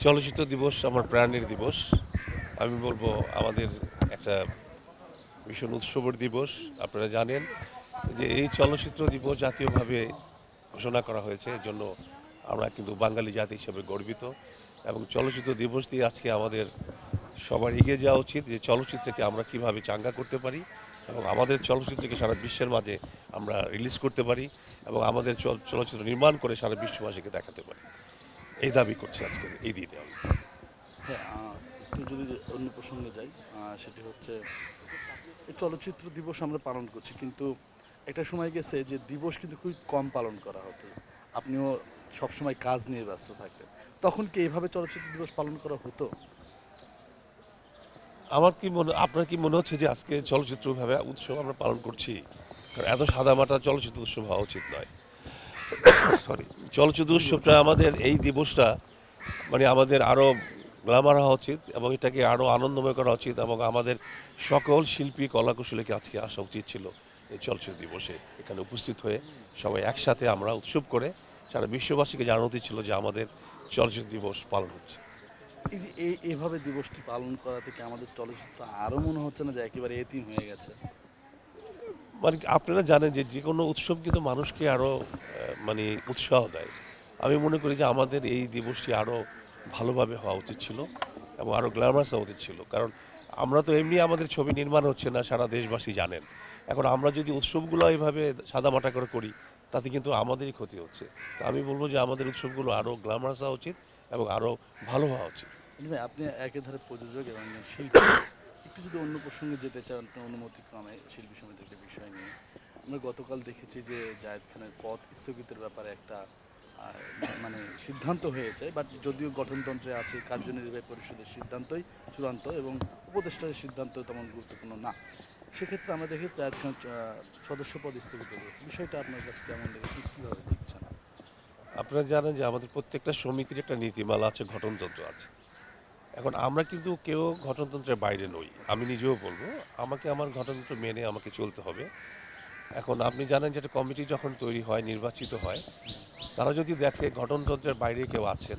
চলচ্চিত্র দিবস আমার প্রাণের দিবস। আমি বলব আমাদের একটা ভীষণ উৎসবের দিবস, আপনারা জানেন যে এই চলচ্চিত্র দিবস জাতীয়ভাবে ঘোষণা করা হয়েছে। এর জন্য আমরা কিন্তু বাঙালি জাতি হিসেবে গর্বিত। এবং চলচ্চিত্র দিবস দিয়ে আজকে আমাদের সবার এগিয়ে যাওয়া উচিত যে চলচ্চিত্রকে আমরা কীভাবে চাঙ্গা করতে পারি এবং আমাদের চলচ্চিত্রকে সারা বিশ্বের মাঝে আমরা রিলিজ করতে পারি এবং আমাদের চল- চলচ্চিত্র নির্মাণ করে সারা বিশ্ববাসীকে দেখাতে পারি। এই দাবি করছি আজকে এই দিনে আমি। হ্যাঁ একটু যদি অন্য প্রসঙ্গে যাই সেটি হচ্ছে এই চলচ্চিত্র দিবস আমরা পালন করছি কিন্তু একটা সময় গেছে যে দিবস কিন্তু খুব কম পালন করা হতো। আপনিও সবসময় কাজ নিয়ে ব্যস্ত থাকতেন। তখন কি এইভাবে চলচ্চিত্র দিবস পালন করা হতো? আমার কি মনে আপনার কি মনে হচ্ছে যে আজকে চলচ্চিত্রভাবে উৎসব আমরা পালন করছি? কারণ এত সাদামাটা চলচ্চিত্র উৎসব হওয়া উচিত নয়। সরি চলচ্চিত্র উৎসবটা আমাদের এই দিবসটা মানে আমাদের আরও গ্লামার হওয়া উচিত এবং এটাকে আরও আনন্দময় করা উচিত এবং আমাদের সকল শিল্পী, কলাকুশলীকে আজকে আসা উচিত ছিল এই চলচ্চিত্র দিবসে। এখানে উপস্থিত হয়ে সবাই একসাথে আমরা উৎসব করে সারা বিশ্ববাসীকে জানানো ছিল যে আমাদের চলচ্চিত্র দিবস পালন হচ্ছে। এই যে এই এইভাবে দিবসটি পালন করা থেকে আমাদের চলচ্চিত্র আরও মনে হচ্ছে না যে একেবারে এতিম হয়ে গেছে? মানে আপনারা জানেন যে যে কোনো উৎসব কিন্তু মানুষকে আরও মানে উৎসাহ দেয়। আমি মনে করি যে আমাদের এই দিবসটি আরও ভালোভাবে হওয়া উচিত ছিল এবং আরও গ্ল্যামারাস হওয়া উচিত ছিল। কারণ আমরা তো এমনি আমাদের ছবি নির্মাণ হচ্ছে না, সারা দেশবাসী জানেন। এখন আমরা যদি উৎসবগুলো এইভাবে সাদামাটা করে করি, তাতে কিন্তু আমাদেরই ক্ষতি হচ্ছে। তো আমি বলব যে আমাদের উৎসবগুলো আরও গ্ল্যামারাস হওয়া উচিত এবং আরও ভালো হওয়া উচিত। আপনি একেধারে প্রযোজক এবং শিল্পী। একটু যদি অন্য প্রসঙ্গে যেতে চান অনুমতি ক্রমে শিল্পী সমিতির একটা বিষয় নিয়ে, আমরা গতকাল দেখেছি যে জায়েদ খানের পথ স্থগিতের ব্যাপারে একটা মানে সিদ্ধান্ত হয়েছে, বাট যদিও গঠনতন্ত্রে আছে কার্যনির্বাহী পরিষদের সিদ্ধান্তই চূড়ান্ত এবং উপদেষ্টার সিদ্ধান্ত তেমন গুরুত্বপূর্ণ না। সেক্ষেত্রে আমরা দেখি জায়েদ খান সদস্য পদ স্থগিত করেছে। বিষয়টা আপনার কাছে কেমন লেগেছে? কীভাবে দেখছেন? আপনারা জানেন যে আমাদের প্রত্যেকটা সমিতির একটা নীতিমালা আছে, গঠনতন্ত্র আছে। এখন আমরা কিন্তু কেউ গঠনতন্ত্রের বাইরে নই। আমি নিজেও বলব, আমাকে আমার গঠনতন্ত্র মেনে আমাকে চলতে হবে। এখন আপনি জানেন যে কমিটি যখন তৈরি হয়, নির্বাচিত হয়, তারা যদি দেখে গঠনতন্ত্রের বাইরে কেউ আছেন,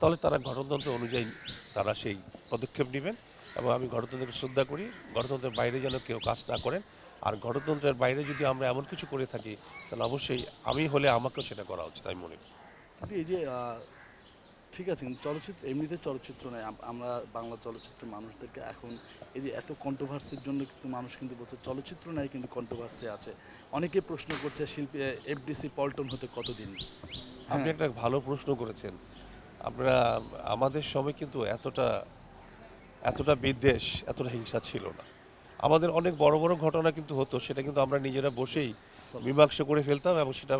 তাহলে তারা গঠনতন্ত্র অনুযায়ী তারা সেই পদক্ষেপ নেবেন এবং আমি গণতন্ত্রকে শ্রদ্ধা করি গণতন্ত্রের বাইরে যেন কেউ কাজ না করেন। আর গণতন্ত্রের বাইরে যদি আমরা এমন কিছু করে থাকি, তাহলে অবশ্যই আমি হলে আমাকেও সেটা করা উচিত, আমি মনে করি। এই যে ঠিক আছে কিন্তু চলচ্চিত্র এমনিতে চলচ্চিত্র নয় আমরা বাংলা চলচ্চিত্রের মানুষদেরকে এখন এই যে এত কন্ট্রোভার্সির জন্য কিন্তু মানুষ কিন্তু বলছে চলচ্চিত্র নাই কিন্তু কন্ট্রোভার্সি আছে। অনেকে প্রশ্ন করছে শিল্পী এফডিসি পল্টন হতে কতদিন? আপনি হ্যাঁ। একটা ভালো প্রশ্ন করেছেন। আমরা আমাদের সময় কিন্তু এতটা এতটা বিদ্বেষ এতটা হিংসা ছিল না। আমাদের অনেক বড় বড় ঘটনা কিন্তু হতো সেটা কিন্তু আমরা নিজেরা বসেই মীমাংসা করে ফেলতাম এবং সেটা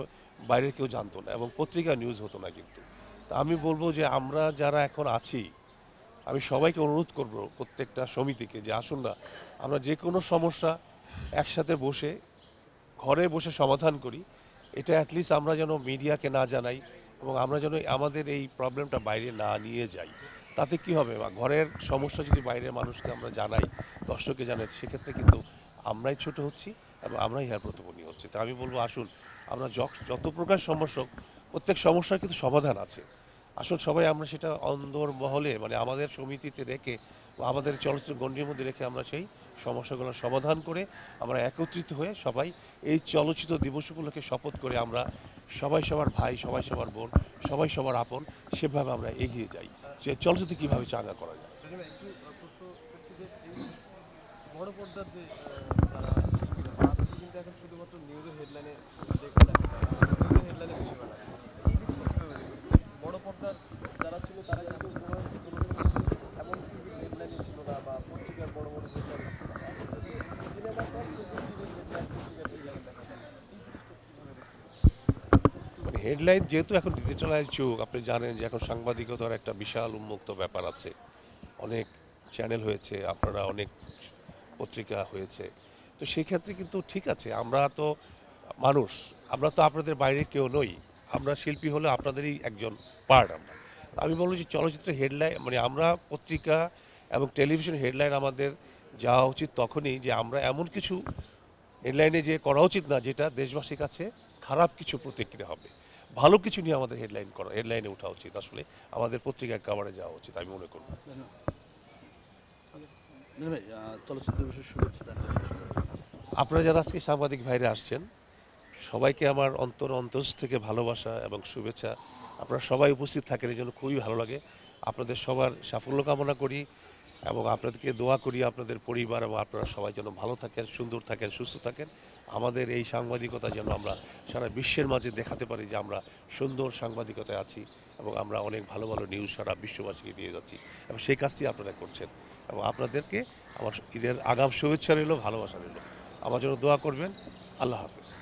বাইরের কেউ জানতো না এবং পত্রিকা নিউজ হতো না কিন্তু। আমি বলব যে আমরা যারা এখন আছি, আমি সবাইকে অনুরোধ করব প্রত্যেকটা সমিতিকে যে আসুন না, আমরা যে কোনো সমস্যা একসাথে বসে, ঘরে বসে সমাধান করি। এটা অ্যাটলিস্ট আমরা যেন মিডিয়াকে না জানাই এবং আমরা যেন আমাদের এই প্রবলেমটা বাইরে না নিয়ে যাই। তাতে কি হবে? বা ঘরের সমস্যা যদি বাইরের মানুষকে আমরা জানাই, দর্শককে জানাই, সেক্ষেত্রে কিন্তু আমরাই ছোট হচ্ছি এবং আমরাই ইহার প্রতিবন্ধী হচ্ছে। তা আমি বলব আসুন, আমরা যত প্রকার সমস্যা প্রত্যেক সমস্যার কিন্তু সমাধান আছে। আসুন সবাই আমরা সেটা অন্দর মহলে মানে আমাদের সমিতিতে রেখে বা আমাদের চলচ্চিত্র গণ্ডির মধ্যে রেখে আমরা সেই সমস্যাগুলোর সমাধান করে আমরা একত্রিত হয়ে সবাই এই চলচ্চিত্র দিবস উপলক্ষে শপথ করে আমরা সবাই সবার ভাই, সবাই সবার বোন, সবাই সবার আপন, সেভাবে আমরা এগিয়ে যাই। যে চলচ্চিত্র কীভাবে চাঙ্গা করা যায়? শুধুমাত্র বড় পর্দার যারা ছিল তারা কিন্তু কোনো কোনো এমন ছিল না, বা পত্রিকার বড় বড় হেডলাইন যেহেতু এখন ডিজিটালাইজ যুগ, আপনি জানেন যে এখন সাংবাদিকতার একটা বিশাল উন্মুক্ত ব্যাপার আছে। অনেক চ্যানেল হয়েছে, আপনারা অনেক পত্রিকা হয়েছে। তো সেক্ষেত্রে কিন্তু ঠিক আছে, আমরা তো মানুষ, আমরা তো আপনাদের বাইরে কেউ নই। আমরা শিল্পী হলে আপনাদেরই একজন পার্ট আমরা। আমি বলব যে চলচ্চিত্র হেডলাইন মানে আমরা পত্রিকা এবং টেলিভিশন হেডলাইন আমাদের যাওয়া উচিত তখনই যে আমরা এমন কিছু হেডলাইনে যে করা উচিত না যেটা দেশবাসীর কাছে খারাপ কিছু প্রতিক্রিয়া হবে। ভালো কিছু নিয়ে আমাদের হেডলাইন করা হেডলাইনে ওঠা উচিত। আসলে আমাদের পত্রিকায় কাভারে যাওয়া উচিত আমি মনে করব চলচ্চিত্র বিষয়ে শুভেচ্ছা। আপনারা যারা আজকে সাংবাদিক ভাইরা আসছেন সবাইকে আমার অন্তর অন্তস থেকে ভালোবাসা এবং শুভেচ্ছা। আপনারা সবাই উপস্থিত থাকেন, এই জন্য খুবই ভালো লাগে। আপনাদের সবার সাফল্য কামনা করি এবং আপনাদেরকে দোয়া করি আপনাদের পরিবার এবং আপনারা সবাই যেন ভালো থাকেন, সুন্দর থাকেন, সুস্থ থাকেন। আমাদের এই সাংবাদিকতা যেন আমরা সারা বিশ্বের মাঝে দেখাতে পারি যে আমরা সুন্দর সাংবাদিকতায় আছি এবং আমরা অনেক ভালো ভালো নিউজ সারা বিশ্ববাসীকে দিয়ে যাচ্ছি এবং সেই কাজটি আপনারা করছেন এবং আপনাদেরকে আমার ঈদের আগাম শুভেচ্ছা রইল, ভালোবাসা রইল। আমার জন্য দোয়া করবেন। আল্লাহ হাফেজ।